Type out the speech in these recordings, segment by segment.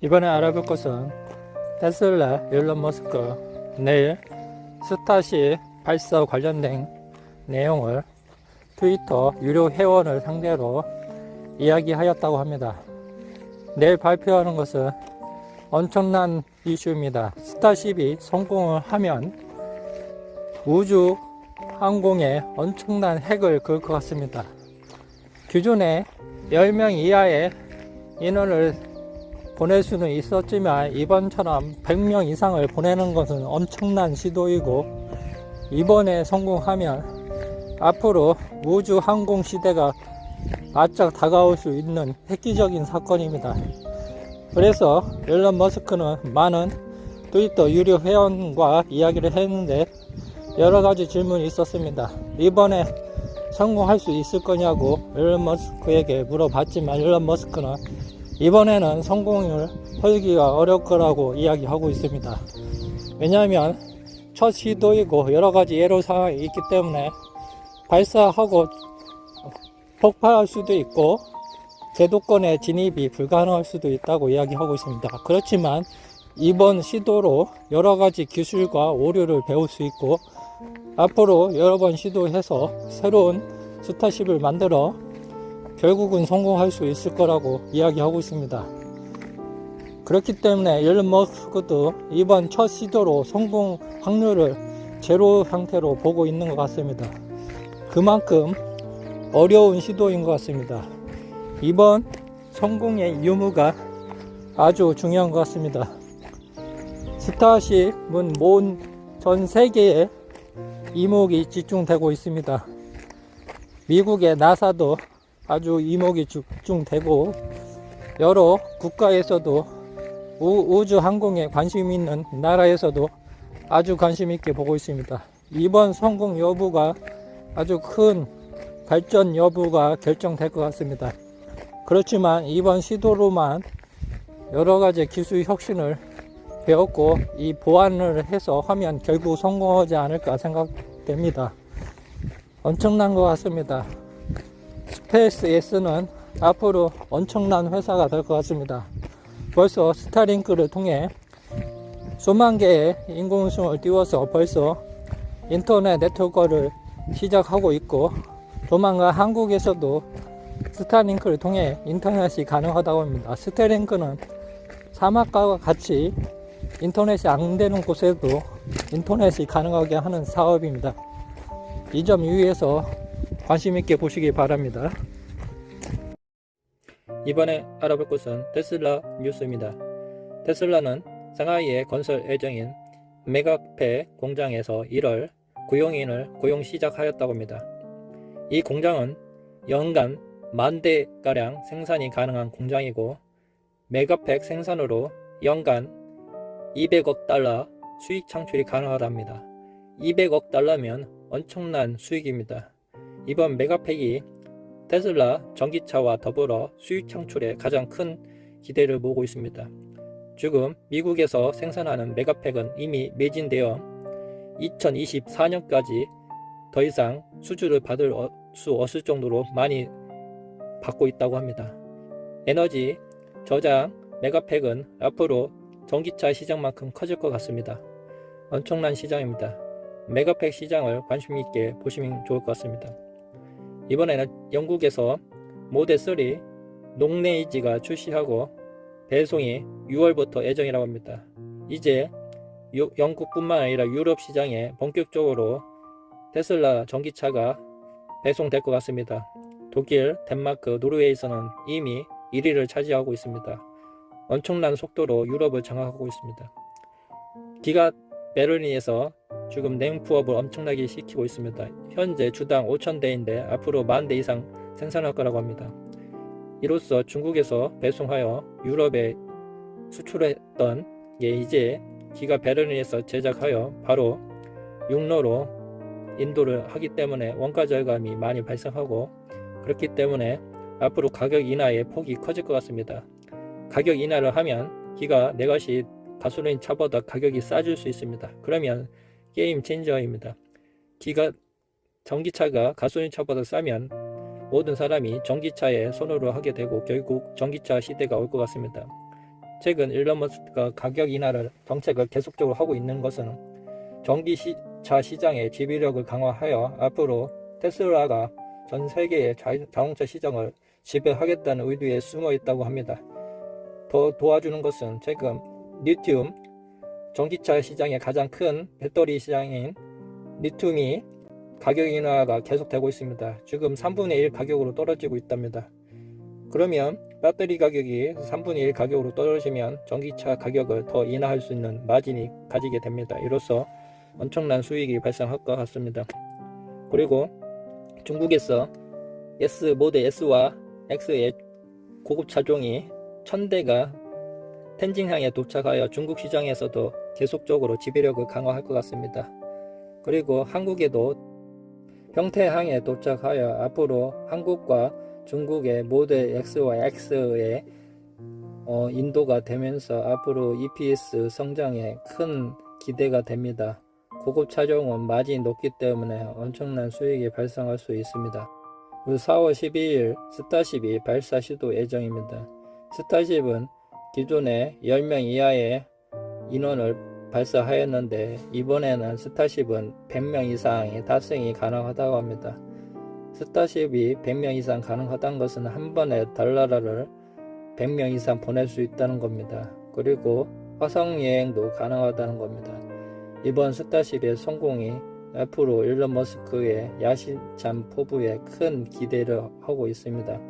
이번에 알아볼 것은 테슬라 일론 머스크 내일 스타시 발사 관련된 내용을 트위터 유료 회원을 상대로 이야기하였다고 합니다. 내일 발표하는 것은 엄청난 이슈입니다. 스타쉽이 성공을 하면 우주 항공에 엄청난 획을 그을 것 같습니다. 기존에 10명 이하의 인원을 보낼 수는 있었지만 이번처럼 100명 이상을 보내는 것은 엄청난 시도이고 이번에 성공하면 앞으로 우주 항공 시대가 바짝 다가올 수 있는 획기적인 사건입니다. 그래서 일론 머스크는 많은 트위터 유료 회원과 이야기를 했는데 여러 가지 질문이 있었습니다. 이번에 성공할 수 있을 거냐고 일론 머스크에게 물어봤지만 일론 머스크는 이번에는 성공을 하기가 어려울 거라고 이야기하고 있습니다. 왜냐하면 첫 시도이고 여러 가지 상황이 있기 때문에 발사하고 폭파할 수도 있고 제도권의 진입이 불가능할 수도 있다고 이야기하고 있습니다. 그렇지만 이번 시도로 여러 가지 기술과 오류를 배울 수 있고 앞으로 여러 번 시도해서 새로운 스타쉽을 만들어 결국은 성공할 수 있을 거라고 이야기하고 있습니다. 그렇기 때문에 일론 머스크도 이번 첫 시도로 성공 확률을 제로 상태로 보고 있는 것 같습니다. 그만큼 어려운 시도인 것 같습니다. 이번 성공의 유무가 아주 중요한 것 같습니다. 스타쉽은 전 세계에 이목이 집중되고 있습니다. 미국의 나사도 아주 이목이 집중되고 여러 국가에서도 우, 주 항공에 관심 있는 나라에서도 아주 관심 있게 보고 있습니다. 이번 성공 여부가 아주 큰 발전 여부가 결정될 것 같습니다. 그렇지만 이번 시도로만 여러 가지 기술 혁신을 배웠고 이 보완을 해서 하면 결국 성공하지 않을까 생각됩니다. 엄청난 것 같습니다. 스페이스 S는 앞으로 엄청난 회사가 될 것 같습니다. 벌써 스타링크를 통해 수만 개의 인공수을 띄워서 벌써 인터넷 네트워크를 시작하고 있고 조만간 한국에서도 스타링크를 통해 인터넷이 가능하다고 합니다. 스타링크는 사막과 같이 인터넷이 안 되는 곳에도 인터넷이 가능하게 하는 사업입니다. 이 점 유의해서 관심 있게 보시기 바랍니다. 이번에 알아볼 것은 테슬라 뉴스입니다. 테슬라는 상하이의 건설 예정인 메가페 공장에서 1월 고용인을 고용 시작하였다고 합니다. 이 공장은 연간 만 대가량 생산이 가능한 공장이고 메가팩 생산으로 연간 200억 달러 수익 창출이 가능하답니다. 200억 달러면 엄청난 수익입니다. 이번 메가팩이 테슬라 전기차와 더불어 수익 창출에 가장 큰 기대를 모으고 있습니다. 지금 미국에서 생산하는 메가팩은 이미 매진되어 2024년까지 더 이상 수주를 받을 수 없을 정도로 많이 받고 있다고 합니다. 에너지 저장 메가팩은 앞으로 전기차 시장만큼 커질 것 같습니다. 엄청난 시장입니다. 메가팩 시장을 관심 있게 보시면 좋을 것 같습니다. 이번에는 영국에서 모델3 농레이지가 출시하고 배송이 6월부터 예정이라고 합니다. 이제 유, 영국뿐만 아니라 유럽 시장에 본격적으로 테슬라 전기차가 배송될 것 같습니다. 독일, 덴마크, 노르웨이에서는 이미 1위를 차지하고 있습니다. 엄청난 속도로 유럽을 장악하고 있습니다. 기가 베를린에서 지금 냉푸업을 엄청나게 시키고 있습니다. 현재 주당 5,000대인데 앞으로 만 대 이상 생산할 거라고 합니다. 이로써 중국에서 배송하여 유럽에 수출했던 게 이제 기가 베를린에서 제작하여 바로 육로로 인도를 하기 때문에 원가 절감이 많이 발생하고 그렇기 때문에 앞으로 가격 인하의 폭이 커질 것 같습니다. 가격 인하를 하면 기가 내 것이 가솔린 차보다 가격이 싸질 수 있습니다. 그러면 게임 체인저입니다. 기가 전기차가 가솔린 차보다 싸면 모든 사람이 전기차에 선호를 하게 되고 결국 전기차 시대가 올 것 같습니다. 최근 일론 머스크가 가격 인하를 정책을 계속적으로 하고 있는 것은 전기차 시장의 지배력을 강화하여 앞으로 테슬라가 전 세계의 자- 자동차 시장을 지배하겠다는 의도에 숨어 있다고 합니다. 더 도와주는 것은 최근 리튬 전기차 시장의 가장 큰 배터리 시장인 리튬이 가격 인하가 계속되고 있습니다. 지금 3분의 1 가격으로 떨어지고 있답니다. 그러면 배터리 가격이 3분의 1 가격으로 떨어지면 전기차 가격을 더 인하할 수 있는 마진이 가지게 됩니다. 이로써 엄청난 수익이 발생할 것 같습니다. 그리고 중국에서 S 모델 S와 X의 고급 차종이 1000대가 텐진항에 도착하여 중국 시장에서도 계속적으로 지배력을 강화할 것 같습니다. 그리고 한국에도 평태항에 도착하여 앞으로 한국과 중국의 모델 X와 X의 어, 인도가 되면서 앞으로 EPS 성장에 큰 기대가 됩니다. 고급 차종은 마진이 높기 때문에 엄청난 수익이 발생할 수 있습니다. 그리고 4월 12일 스타쉽이 발사 시도 예정입니다. 스타쉽은 기존에 10명 이하의 인원을 발사하였는데 이번에는 스타쉽은 100명 이상의 탑승이 가능하다고 합니다. 스타쉽이 100명 이상 가능하다는 것은 한 번에 달나라를 100명 이상 보낼 수 있다는 겁니다. 그리고 화성 여행도 가능하다는 겁니다. 이번 스타쉽의 성공이 앞으로 일론 머스크의 야심찬 포부에 큰 기대를 하고 있습니다.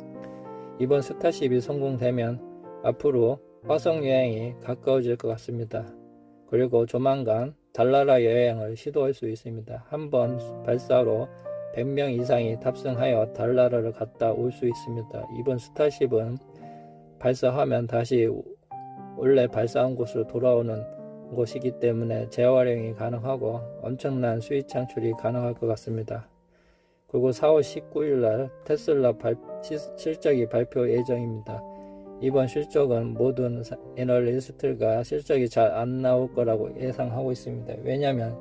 이번 스타쉽이 성공되면 앞으로 화성 여행이 가까워질 것 같습니다. 그리고 조만간 달나라 여행을 시도할 수 있습니다. 한 번 발사로 100명 이상이 탑승하여 달나라를 갔다 올 수 있습니다. 이번 스타쉽은 발사하면 다시 원래 발사한 곳으로 돌아오는 곳이기 때문에 재활용이 가능하고 엄청난 수익 창출이 가능할 것 같습니다. 그리고 4월 19일 날 테슬라 발- 시- 실적이 발표 예정입니다. 이번 실적은 모든 사- 애널리스트가 실적이 잘 안 나올 거라고 예상하고 있습니다. 왜냐하면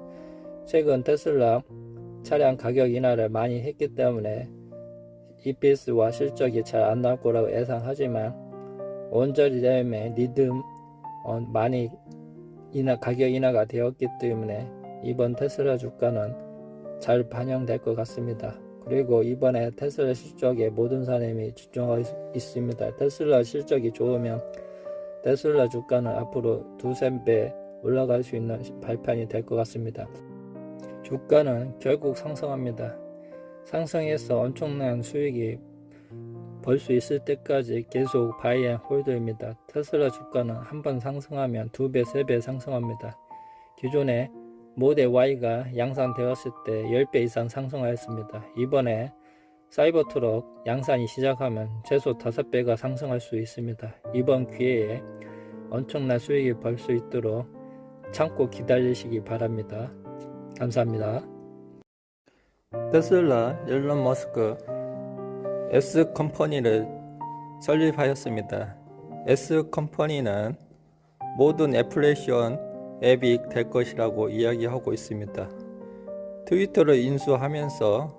최근 테슬라 차량 가격 인하를 많이 했기 때문에 EPS와 실적이 잘 안 나올 거라고 예상하지만 원자리 램의 리듬 어, 많이 인하 가격 인하가 되었기 때문에 이번 테슬라 주가는 잘 반영될 것 같습니다. 그리고 이번에 테슬라 실적에 모든 사람이 집중하고 있- 있습니다. 테슬라 실적이 좋으면 테슬라 주가는 앞으로 두세 배 올라갈 수 있는 발판이 될 것 같습니다. 주가는 결국 상승합니다. 상승해서 엄청난 수익이 벌 수 있을 때까지 계속 바이 앤 홀드입니다. 테슬라 주가는 한 번 상승하면 두 배, 세 배 상승합니다. 기존에 모델 Y가 양산되었을 때 10배 이상 상승하였습니다. 이번에 사이버 트럭 양산이 시작하면 최소 5배가 상승할 수 있습니다. 이번 기회에 엄청난 수익을 벌 수 있도록 참고 기다리시기 바랍니다. 감사합니다. 테슬라 일론 머스크 S 컴퍼니를 설립하였습니다. S 컴퍼니는 모든 애플리케이션 앱이 될 것이라고 이야기하고 있습니다. 트위터를 인수하면서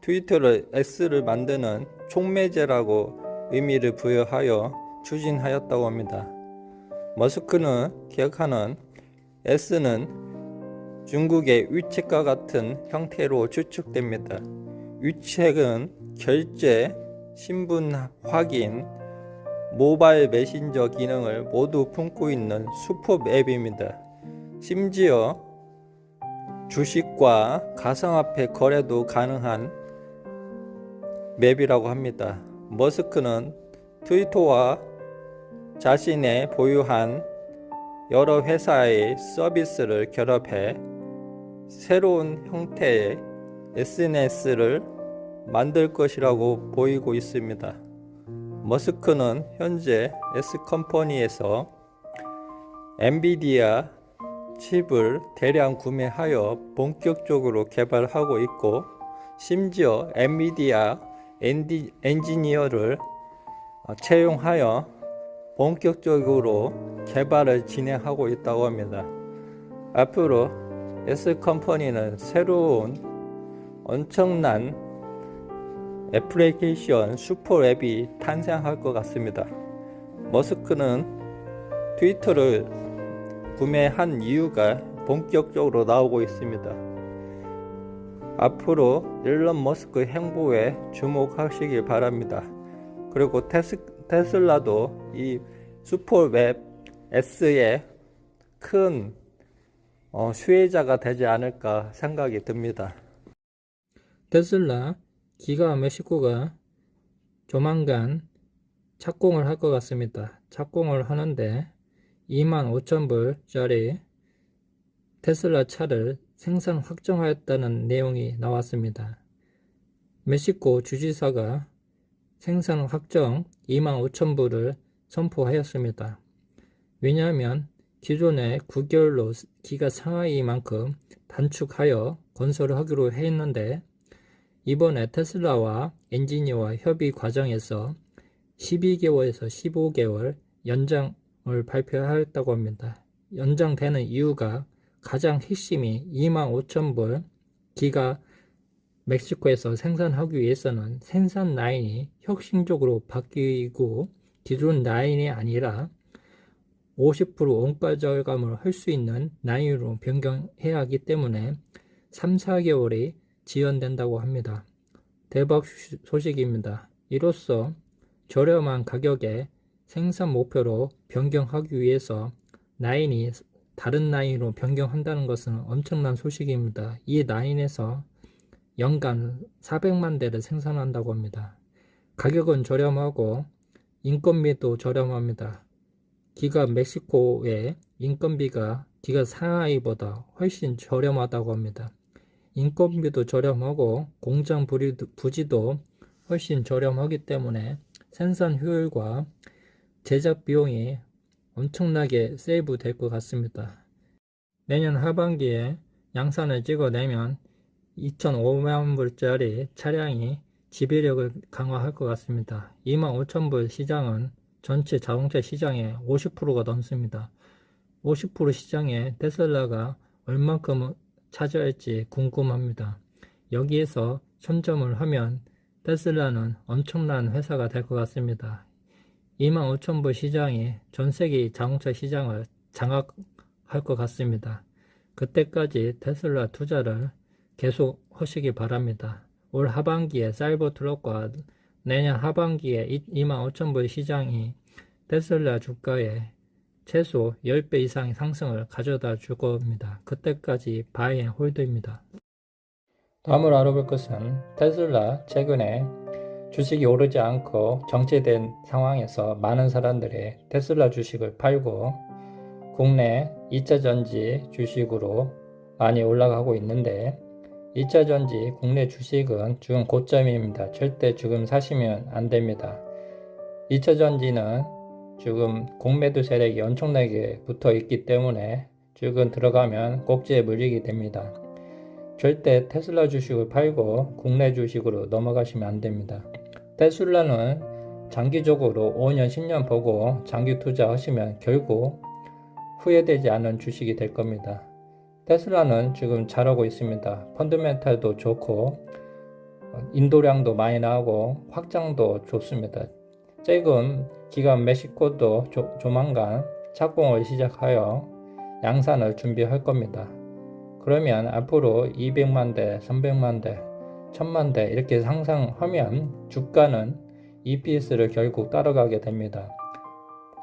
트위터를 S를 만드는 촉매제라고 의미를 부여하여 추진하였다고 합니다. 머스크는 기억하는 S는 중국의 위챗과 같은 형태로 추측됩니다. 위챗은 결제, 신분 확인, 모바일 메신저 기능을 모두 품고 있는 슈퍼 앱입니다. 심지어 주식과 가상화폐 거래도 가능한 맵이라고 합니다. 머스크는 트위터와 자신의 보유한 여러 회사의 서비스를 결합해 새로운 형태의 SNS를 만들 것이라고 보이고 있습니다. 머스크는 현재 S컴퍼니에서 엔비디아 칩을 대량 구매하여 본격적으로 개발하고 있고 심지어 엔비디아 엔디, 엔지니어를 어, 채용하여 본격적으로 개발을 진행하고 있다고 합니다. 앞으로 S컴퍼니는 새로운 엄청난 애플리케이션 슈퍼 앱이 탄생할 것 같습니다. 머스크는 트위터를 구매한 이유가 본격적으로 나오고 있습니다. 앞으로 일론 머스크 행보에 주목하시길 바랍니다. 그리고 테스, 테슬라도 이 슈퍼웹 S의 큰 어, 수혜자가 되지 않을까 생각이 듭니다. 테슬라 기가 멕시코가 조만간 착공을 할 것 같습니다. 착공을 하는데 2만 5천 불짜리 테슬라 차를 생산 확정하였다는 내용이 나왔습니다. 멕시코 주지사가 생산 확정 2만 5천 불을 선포하였습니다. 왜냐하면 기존에 9개월로 기가 상하이만큼 단축하여 건설을 하기로 했는데 이번에 테슬라와 엔지니어와 협의 과정에서 12개월에서 15개월 연장을 발표하였다고 합니다. 연장되는 이유가 가장 핵심이 2만 5천 불 기가 멕시코에서 생산하기 위해서는 생산 라인이 혁신적으로 바뀌고 기존 라인이 아니라 50% 원가 절감을 할 수 있는 라인으로 변경해야 하기 때문에 3, 4개월이 지연된다고 합니다. 대박 소식입니다. 이로써 저렴한 가격에 생산 목표로 변경하기 위해서 라인이 다른 라인으로 변경한다는 것은 엄청난 소식입니다. 이 라인에서 연간 400만 대를 생산한다고 합니다. 가격은 저렴하고 인건비도 저렴합니다. 기가 멕시코의 인건비가 기가 상하이보다 훨씬 저렴하다고 합니다. 인건비도 저렴하고 공장 부지도 훨씬 저렴하기 때문에 생산 효율과 제작 비용이 엄청나게 세이브 될 것 같습니다. 내년 하반기에 양산을 찍어내면 2,500만 불짜리 차량이 지배력을 강화할 것 같습니다. 25,000불 시장은 전체 자동차 시장의 50%가 넘습니다. 50% 시장에 테슬라가 얼만큼 차지할지 궁금합니다. 여기에서 선점을 하면 테슬라는 엄청난 회사가 될 것 같습니다. 2만 5천 불 시장이 전 세계 자동차 시장을 장악할 것 같습니다. 그때까지 테슬라 투자를 계속 하시기 바랍니다. 올 하반기에 사이버 트럭과 내년 하반기에 2만 5천 불 시장이 테슬라 주가에 최소 10배 이상의 상승을 가져다 줄 겁니다. 그때까지 바이 앤 홀드입니다. 다음으로 알아볼 것은 테슬라 최근에 주식이 오르지 않고 정체된 상황에서 많은 사람들이 테슬라 주식을 팔고 국내 2차 전지 주식으로 많이 올라가고 있는데 2차 전지 국내 주식은 지금 고점입니다. 절대 지금 사시면 안 됩니다. 2차 전지는 지금 공매도 세력이 엄청나게 붙어 있기 때문에 지금 들어가면 꼭지에 물리게 됩니다. 절대 테슬라 주식을 팔고 국내 주식으로 넘어가시면 안 됩니다. 테슬라는 장기적으로 5년, 10년 보고 장기 투자하시면 결국 후회되지 않은 주식이 될 겁니다. 테슬라는 지금 잘하고 있습니다. 펀드멘탈도 좋고 인도량도 많이 나오고 확장도 좋습니다. 최근 기간 멕시코도 조, 조만간 착공을 시작하여 양산을 준비할 겁니다. 그러면 앞으로 200만 대, 300만 대, 천만 대 이렇게 상상하면 주가는 EPS를 결국 따라가게 됩니다.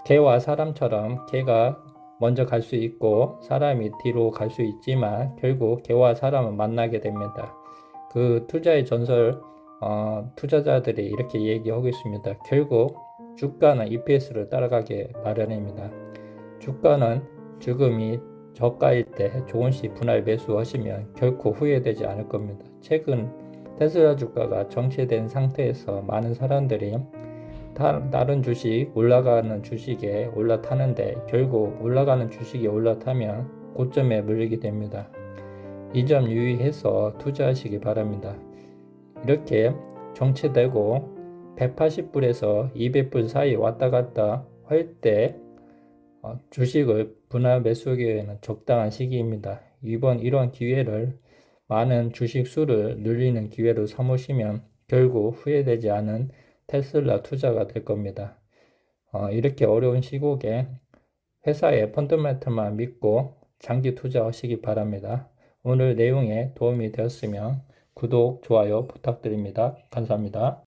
개와 사람처럼 개가 먼저 갈 수 있고 사람이 뒤로 갈 수 있지만 결국 개와 사람은 만나게 됩니다. 그 투자의 전설 어, 투자자들이 이렇게 얘기하고 있습니다. 결국 주가는 EPS를 따라가게 마련입니다. 주가는 지금이 저가일 때 좋은 시 분할 매수하시면 결코 후회되지 않을 겁니다. 최근 테슬라 주가가 정체된 상태에서 많은 사람들이 다른 주식 올라가는 주식에 올라타는데 결국 올라가는 주식이 올라타면 고점에 물리게 됩니다. 이 점 유의해서 투자하시기 바랍니다. 이렇게 정체되고 180불에서 200불 사이 왔다 갔다 할때 어, 주식을 분할 매수하기에는 적당한 시기입니다. 이번 이런 기회를 많은 주식 수를 늘리는 기회로 삼으시면 결국 후회되지 않은 테슬라 투자가 될 겁니다. 어, 이렇게 어려운 시국에 회사의 펀더멘트만 믿고 장기 투자하시기 바랍니다. 오늘 내용에 도움이 되었으면 구독, 좋아요 부탁드립니다. 감사합니다.